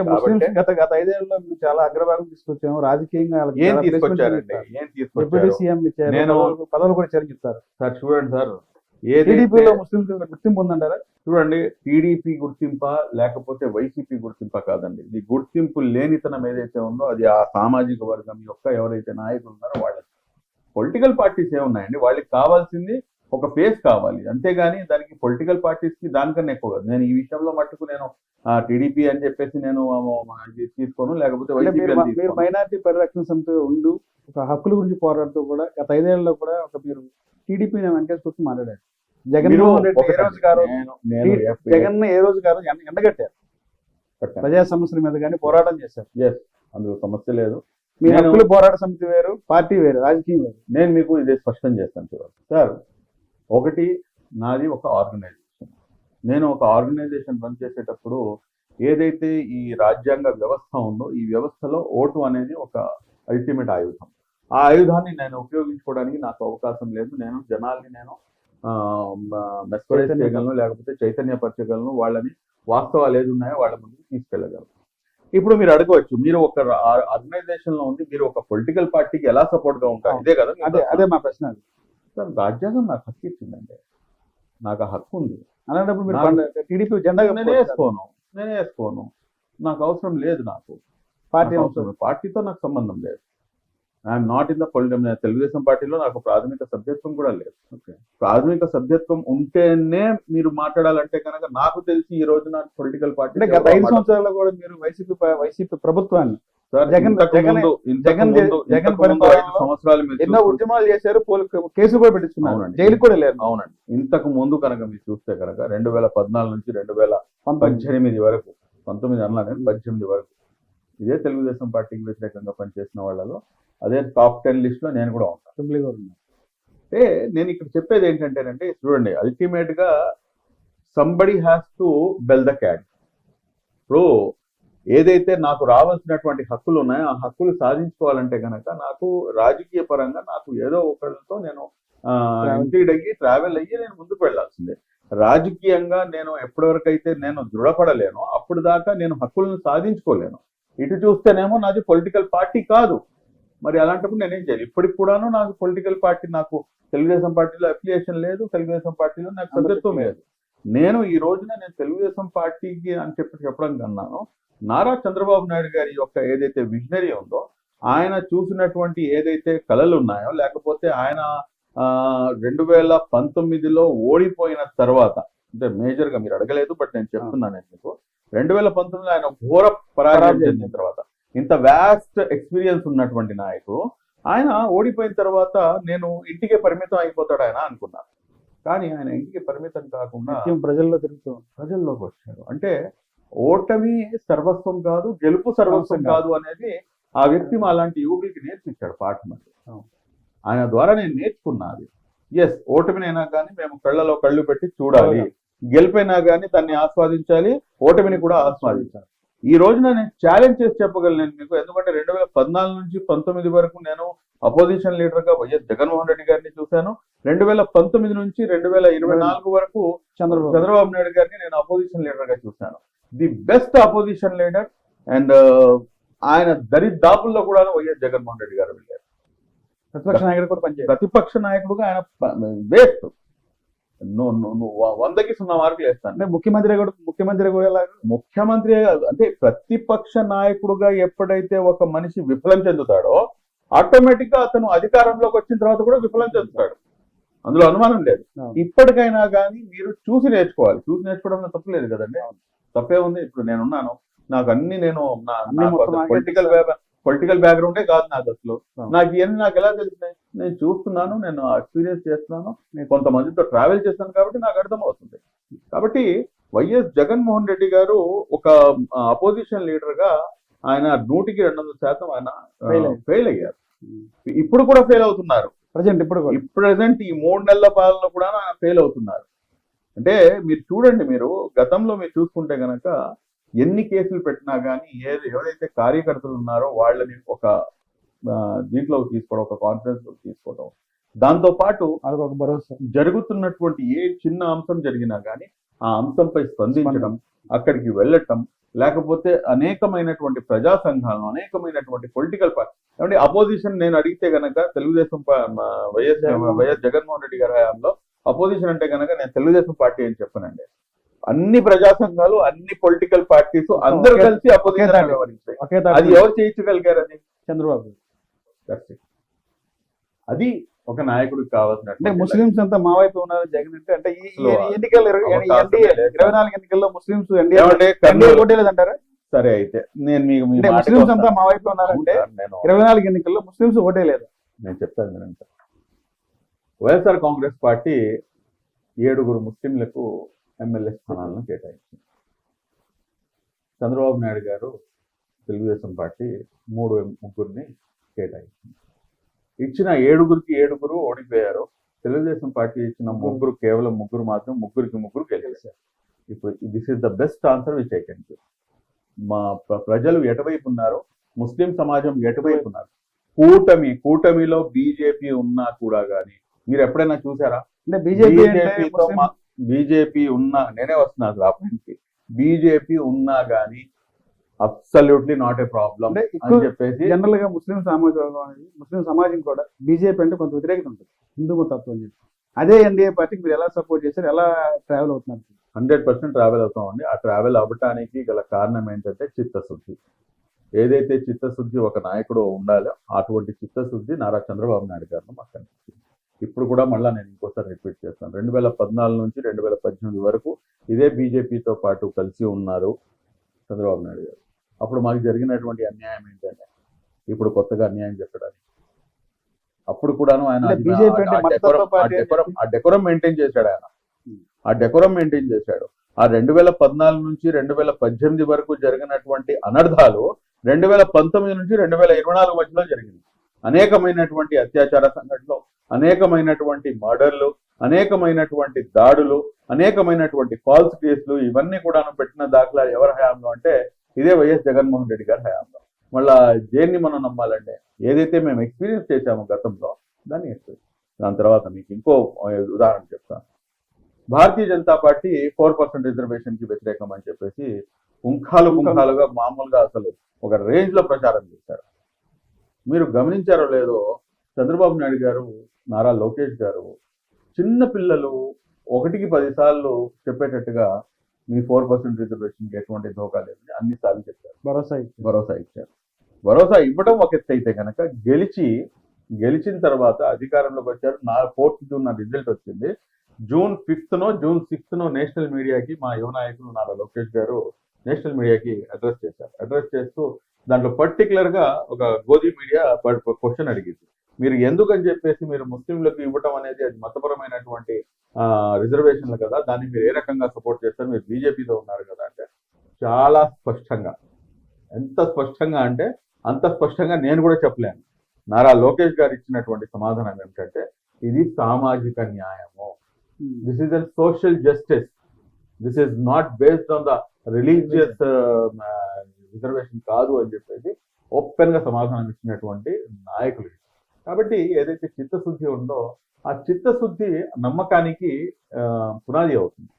అంటే గత గత ఐదేళ్ళలో చాలా అగ్రభాగం తీసుకొచ్చాము. రాజకీయంగా ఏం తీసుకొచ్చారండి. ఏం తీసుకొచ్చారు? సీఎం ఇచ్చారు నేను- పదవులు- పదవులు కూడా ఇచ్చారని చెప్తారు సార్ చూడండి సార్. టీడీపీలో ఏదైతే ముస్లింస్ గుర్తింపు ఉందంటారా చూడండి టీడీపీ గుర్తింప లేకపోతే వైసీపీ గుర్తింప కాదండి. ఇది గుర్తింపు లేనితనం ఏదైతే ఉందో అది ఆ సామాజిక వర్గం యొక్క ఎవరైతే నాయకులు ఉన్నారో వాళ్ళకి. పొలిటికల్ పార్టీస్ ఏమున్నాయండి? వాళ్ళకి కావాల్సింది ఒక ఫేస్ కావాలి. అంతేగాని దానికి పొలిటికల్ పార్టీస్కి దానికన్నా ఎక్కువ కాదు. నేను ఈ విషయంలో మట్టుకు నేను టీడీపీ అని చెప్పేసి నేను తీసుకోను లేకపోతే మీరు. మైనార్టీ పరిరక్షణ సమితి ఉండు ఒక హక్కుల గురించి పోరాడుతూ కూడా గత ఐదేళ్ళలో కూడా ఒక మీరు టీడీపీ వెంకటేష్ కూర్చొని మాట్లాడారు. జగన్మోహన్ రెడ్డి ఏ రోజు గారు జగన్ ఏ రోజు గారు ఎండ- ఎండగట్టారు. ప్రజా సమస్యల మీద కానీ పోరాటం చేశారు. Yes, అందులో సమస్య లేదు. మీ హక్కుల పోరాట సమితి వేరు పార్టీ వేరు రాజకీయం వేరు. నేను మీకు ఇదే స్పష్టం చేస్తాను చూడండి. సార్ ఒకటి నాది ఒక ఆర్గనైజేషన్. నేను ఒక ఆర్గనైజేషన్ రన్ చేసేటప్పుడు ఏదైతే ఈ రాజ్యాంగ వ్యవస్థ ఉందో ఈ వ్యవస్థలో ఓటు అనేది ఒక అల్టిమేట్ ఆయుధం. ఆ ఆయుధాన్ని నేను ఉపయోగించుకోవడానికి నాకు అవకాశం లేదు. నేను జనాల్ని నేను మెస్పరైజ్ చేయగలను లేకపోతే చైతన్యపరచగలను వాళ్ళని వాస్తవాలు ఏది ఉన్నాయో వాళ్ళ ముందుకు తీసుకెళ్ళగలను. ఇప్పుడు మీరు అడగవచ్చు మీరు ఒక ఆర్గనైజేషన్లో ఉంది మీరు ఒక పొలిటికల్ పార్టీకి ఎలా సపోర్ట్గా ఉంటారు? ఇదే కదా అదే? అదే మా ప్రశ్న అది. సార్ రాజ్యాంగం నాకు హక్కు ఇచ్చిందండి. నాకు ఆ హక్కు ఉంది. అలాంటప్పుడు మీరు టీడీపీ జెండా నేను. వేసుకోను. నేను వేసుకోను. నాకు అవసరం లేదు నాకు. పార్టీ అవసరం. పార్టీతో నాకు సంబంధం లేదు. I'm not in the political Telugudesam పార్టీలో నాకు ప్రాథమిక సభ్యత్వం కూడా లేదు. ప్రాథమిక సభ్యత్వం ఉంటేనే మీరు మాట్లాడాలంటే కనుక నాకు తెలిసి ఈ రోజు నాకు పొలిటికల్ పార్టీ గత ఐదు సంవత్సరాల్లో కూడా మీరు వైసీపీ వైసీపీ ప్రభుత్వాన్ని ఎన్నో ఉద్యమాలు చేశారు కేసులు కూడా పెట్టించుకున్నారు. జైలు కూడా లేరు అవునండి. ఇంతకు ముందు కనుక మీరు చూస్తే కనుక రెండు వేల పద్నాలుగు నుంచి రెండు వేల పద్దెనిమిది వరకు పంతొమ్మిది అన్నా కానీ పద్దెనిమిది వరకు ఇదే తెలుగుదేశం పార్టీకి వ్యతిరేకంగా పనిచేసిన వాళ్ళలో అదే టాప్ టెన్ లిస్ట్లో నేను కూడా ఉంటాను. అంటే నేను ఇక్కడ చెప్పేది ఏంటంటేనంటే చూడండి అల్టిమేట్గా somebody has to bell the cat ఇప్పుడు ఏదైతే నాకు రావాల్సినటువంటి హక్కులు ఉన్నాయో ఆ హక్కులు సాధించుకోవాలంటే కనుక నాకు రాజకీయ పరంగా నాకు ఏదో ఒకరితో నేను అయ్యి ట్రావెల్ అయ్యి నేను ముందుకు వెళ్ళాల్సిందే. రాజకీయంగా నేను ఎప్పటివరకైతే నేను దృఢపడలేనో అప్పుడు దాకా నేను హక్కులను సాధించుకోలేను. ఇటు చూస్తేనేమో నాది పొలిటికల్ పార్టీ కాదు. మరి అలాంటప్పుడు నేనేం చేయాలి? ఇప్పటికి కూడాను నాకు పొలిటికల్ పార్టీ నాకు తెలుగుదేశం పార్టీలో అఫిలియేషన్ లేదు తెలుగుదేశం పార్టీలో నాకు సభ్యత్వం లేదు. నేను ఈ రోజున నేను తెలుగుదేశం పార్టీకి అని చెప్పి చెప్పడం కన్నాను. నారా చంద్రబాబు నాయుడు గారి యొక్క ఏదైతే విజనరీ ఉందో ఆయన చూసినటువంటి ఏదైతే కళలు ఉన్నాయో లేకపోతే ఆయన రెండు వేల పంతొమ్మిదిలో ఓడిపోయిన తర్వాత అంటే మేజర్గా మీరు అడగలేదు బట్ నేను చెప్తున్నాను నేను మీకు. రెండు వేల పంతొమ్మిదిలో ఆయన ఘోర పరాజయం చెందిన తర్వాత ఇంత వ్యాస్ట్ ఎక్స్పీరియన్స్ ఉన్నటువంటి నాయకుడు ఆయన ఓడిపోయిన తర్వాత నేను ఇంటికే పరిమితం అయిపోతాడు ఆయన అనుకున్నాను. కానీ ఆయన ఇంటికి పరిమితం కాకుండా ప్రజల్లో తిరుగుతూ ప్రజల్లోకి వచ్చాడు అంటే ఓటమి సర్వస్వం కాదు గెలుపు సర్వస్వం కాదు అనేది ఆ వ్యక్తి మా అలాంటి యువకులకి నేర్పించాడు పాఠం. ఆయన ద్వారా నేను నేర్చుకున్నది ఎస్ ఓటమినైనా కానీ మేము కళ్ళలో కళ్ళు పెట్టి చూడాలి. గెలిపైనా కానీ దాన్ని ఆస్వాదించాలి ఓటమిని కూడా ఆస్వాదించాలి. ఈ రోజున నేను ఛాలెంజ్ చేసి చెప్పగలను నేను మీకు ఎందుకంటే రెండు వేల పద్నాలుగు నుంచి పంతొమ్మిది వరకు నేను అపోజిషన్ లీడర్గా వైఎస్ జగన్మోహన్ రెడ్డి గారిని చూశాను. రెండు వేల పంతొమ్మిది నుంచి రెండు వేల ఇరవై నాలుగు వరకు చంద్రబాబు. చంద్రబాబు నాయుడు గారిని నేను అపోజిషన్ లీడర్గా చూశాను. The best opposition leader and ఆయన దరిదాపుల్లో కూడా వైఎస్ జగన్మోహన్ రెడ్డి గారు వెళ్ళారు. ప్రతిపక్ష నాయకుడు కూడా పనిచేయాలి ప్రతిపక్ష నాయకుడుగా ఆయన వేస్ట్. వందకి సున్నా మార్కులు వేస్తాను. అంటే ముఖ్యమంత్రి కూడా ముఖ్యమంత్రి కూడా ఎలా ముఖ్యమంత్రి అంటే ప్రతిపక్ష నాయకుడుగా ఎప్పుడైతే ఒక మనిషి విఫలం చెందుతాడో ఆటోమేటిక్గా అతను అధికారంలోకి వచ్చిన తర్వాత కూడా విఫలం చెందుతాడు. అందులో అనుమానం లేదు. ఇప్పటికైనా కానీ మీరు చూసి నేర్చుకోవాలి. చూసి నేర్చుకోవడంలో తప్పు లేదు కదండి. తప్పే ఉంది. ఇప్పుడు నేనున్నాను నాకు అన్ని నేను పొలిటికల్ పొలిటికల్ బ్యాక్గ్రౌండే కాదు నాకు అసలు. నాకు ఇవన్నీ నాకు ఎలా తెలిసినాయి? నేను చూస్తున్నాను నేను ఎక్స్పీరియన్స్ చేస్తున్నాను. నేను కొంతమందితో ట్రావెల్ చేస్తాను కాబట్టి నాకు అర్థమవుతుంది కాబట్టి వైఎస్ జగన్మోహన్ రెడ్డి గారు ఒక అపోజిషన్ లీడర్గా ఆయన నూటికి రెండు వందల శాతం ఆయన. ఫెయిల్ అయ్యారు. ఇప్పుడు కూడా ఫెయిల్ అవుతున్నారు. ప్రజెంట్ ఇప్పుడు కూడా. ప్రెసెంట్ ఈ మూడు నెలల పాలన కూడా ఆయన ఫెయిల్ అవుతున్నారు. అంటే మీరు చూడండి మీరు గతంలో మీరు చూసుకుంటే గనక ఎన్ని కేసులు పెట్టినా కానీ ఏది ఎవరైతే కార్యకర్తలు ఉన్నారో వాళ్ళని ఒక దీంట్లోకి తీసుకోవడం ఒక కాన్ఫరెన్స్లోకి తీసుకోవడం. దాంతో పాటు వాళ్ళకి ఒక భరోసా. జరుగుతున్నటువంటి ఏ చిన్న అంశం జరిగినా కానీ ఆ అంశంపై స్పందించడం అక్కడికి వెళ్ళటం లేకపోతే అనేకమైనటువంటి ప్రజా సంఘాలను అనేకమైనటువంటి పొలిటికల్ పార్టీ ఏమంటే అపోజిషన్ నేను అడిగితే గనక తెలుగుదేశం వైఎస్ వైఎస్ జగన్మోహన్ రెడ్డి గారి హయాంలో అపోజిషన్ అంటే గనక నేను తెలుగుదేశం పార్టీ అని చెప్పానండి. అన్ని ప్రజా సంఘాలు అన్ని పొలిటికల్ పార్టీస్ అందరూ కలిసి అపోజిషన్ వ్యవహరించాయి అది ఎవరు చేయించగలిగారు అది? చంద్రబాబు. అది ఒక నాయకుడికి కావాల్సిన అంటే ముస్లింస్ అంతా మా వైపు ఉన్నారు జగన్ అంటే అంటే ఈ ఎన్నికల్లో ఇరవై- నాలుగు ఎన్నికల్లో ముస్లింస్ ఓటేలేదంటారా సరే అయితే నేను మీకు ముస్లింస్ అంతా. మా వైపు ఉన్నారంటే ఇరవై నాలుగు ఎన్నికల్లో ముస్లింస్ ఓటేలేదు నేను చెప్తాను సార్. వైఎస్ఆర్ కాంగ్రెస్ పార్టీ ఏడుగురు ముస్లింలకు ఎమ్మెల్యే స్థానాలను కేటాయించింది. చంద్రబాబు నాయుడు గారు తెలుగుదేశం పార్టీ మూడు ముగ్గురిని కేటాయించింది. ఇచ్చిన ఏడుగురికి ఏడుగురు ఓడిపోయారు. తెలుగుదేశం పార్టీ ఇచ్చిన ముగ్గురు కేవలం ముగ్గురు మాత్రం ముగ్గురికి ముగ్గురు గెలిచారు ఇప్పుడు this is the best answer which I can మా ప్ర- ప్రజలు ఎటువైపు ఉన్నారు? ముస్లిం సమాజం ఎటువైపు ఉన్నారు? కూటమి కూటమిలో బీజేపీ ఉన్నా కూడా గానీ మీరు ఎప్పుడైనా చూసారా? అంటే బీజేపీ బీజేపీ ఉన్నా నేనే వస్తున్నా ఆ పాయింట్కి బీజేపీ ఉన్నా గానీ అబ్సల్యూట్లీ నాట్ ఏ ప్రాబ్లం అని చెప్పేసి జనరల్గా ముస్లిం సమాజం అనేది ముస్లిం సమాజం కూడా బీజేపీ అంటే కొంత వ్యతిరేకత ఉంటుంది. హిందూ తత్వం అని చెప్పి. అదే ఎన్డీఏ పార్టీకి మీరు ఎలా సపోర్ట్ చేశారు ఎలా ట్రావెల్ అవుతున్నారు? హండ్రెడ్ పర్సెంట్ ట్రావెల్ అవుతామండి. ఆ ట్రావెల్ అవ్వటానికి గల కారణం ఏంటంటే చిత్తశుద్ధి. ఏదైతే చిత్తశుద్ధి ఒక నాయకుడు ఉండాలో అటువంటి చిత్తశుద్ధి నారా చంద్రబాబు నాయుడు గారిని మాకు కనిపిస్తుంది ఇప్పుడు కూడా మళ్ళీ నేను ఇంకోసారి రిపీట్ చేస్తాను. రెండు వేల పద్నాలుగు నుంచి రెండు వేల పద్దెనిమిది వరకు ఇదే బీజేపీతో పాటు కలిసి ఉన్నారు చంద్రబాబు నాయుడు గారు. అప్పుడు మాకు జరిగినటువంటి అన్యాయం ఏంటంటే ఇప్పుడు కొత్తగా అన్యాయం చెప్పడానికి. అప్పుడు కూడాను ఆయన ఆ డెకోరం- మెయింటైన్ చేశాడు ఆయన. ఆ డెకోరం మెయింటైన్ చేశాడు. ఆ రెండు వేల పద్నాలుగు నుంచి రెండు వేల పద్దెనిమిది వరకు జరిగినటువంటి అనర్థాలు రెండు వేల పంతొమ్మిది నుంచి రెండు వేల ఇరవై నాలుగు మధ్యలో జరిగింది అనేకమైనటువంటి అత్యాచార సంఘటనలు అనేకమైనటువంటి మర్డర్లు అనేకమైనటువంటి దాడులు అనేకమైనటువంటి ఫాల్స్ కేసులు ఇవన్నీ కూడా పెట్టిన దాఖలా ఎవరి హయాంలో అంటే ఇదే వైఎస్ జగన్మోహన్ రెడ్డి గారి హయాంలో. మళ్ళా దేన్ని మనం నమ్మాలంటే ఏదైతే మేము ఎక్స్పీరియన్స్ చేశామో గతంలో దాన్ని experience. దాని తర్వాత మీకు ఇంకో ఉదాహరణ చెప్తాను Bharatiya Janata party four percent రిజర్వేషన్కి వ్యతిరేకం అని చెప్పేసి పుంఖాలు పుంఖాలుగా మామూలుగా అసలు ఒక రేంజ్లో ప్రచారం చేశారు. మీరు గమనించారో లేదో చంద్రబాబు నాయుడు గారు నారా లోకేష్ గారు చిన్న పిల్లలు ఒకటికి పది సార్లు చెప్పేటట్టుగా మీ ఫోర్ పర్సెంట్ రిజర్వేషన్ ఎటువంటి ధోకా లేదు. అన్ని సార్లు చెప్పారు. భరోసా ఇచ్చారు. భరోసా ఇచ్చారు. భరోసా ఇవ్వడం ఒక ఎత్తు అయితే కనుక గెలిచి గెలిచిన తర్వాత అధికారంలోకి వచ్చారు. నా ఫోర్త్ జూన్ నా రిజల్ట్ వచ్చింది. June fifth no June sixth no national మీడియాకి మా యువ నాయకులు నారా లోకేష్ గారు నేషనల్ మీడియాకి అడ్రస్ చేశారు. అడ్రస్ చేస్తూ దాంట్లో పర్టికులర్గా ఒక గోధి మీడియా క్వశ్చన్ అడిగింది. మీరు ఎందుకని చెప్పేసి మీరు ముస్లింలకు ఇవ్వటం అనేది అది మతపరమైనటువంటి రిజర్వేషన్లు కదా దాన్ని మీరు ఏ రకంగా సపోర్ట్ చేస్తారు మీరు బీజేపీతో ఉన్నారు కదా అంటే చాలా స్పష్టంగా. ఎంత స్పష్టంగా అంటే అంత స్పష్టంగా నేను కూడా చెప్పలేను. నారా లోకేష్ గారు ఇచ్చినటువంటి సమాధానం ఏమిటంటే ఇది సామాజిక న్యాయము. This is a social justice this is not based on the religious reservation కాదు అని చెప్పేసి ఓపెన్గా సమాధానం ఇచ్చినటువంటి నాయకులు. కాబట్టి ఏదైతే చిత్తశుద్ధి ఉందో ఆ చిత్తశుద్ధి నమ్మకానికి పునాది అవుతుంది.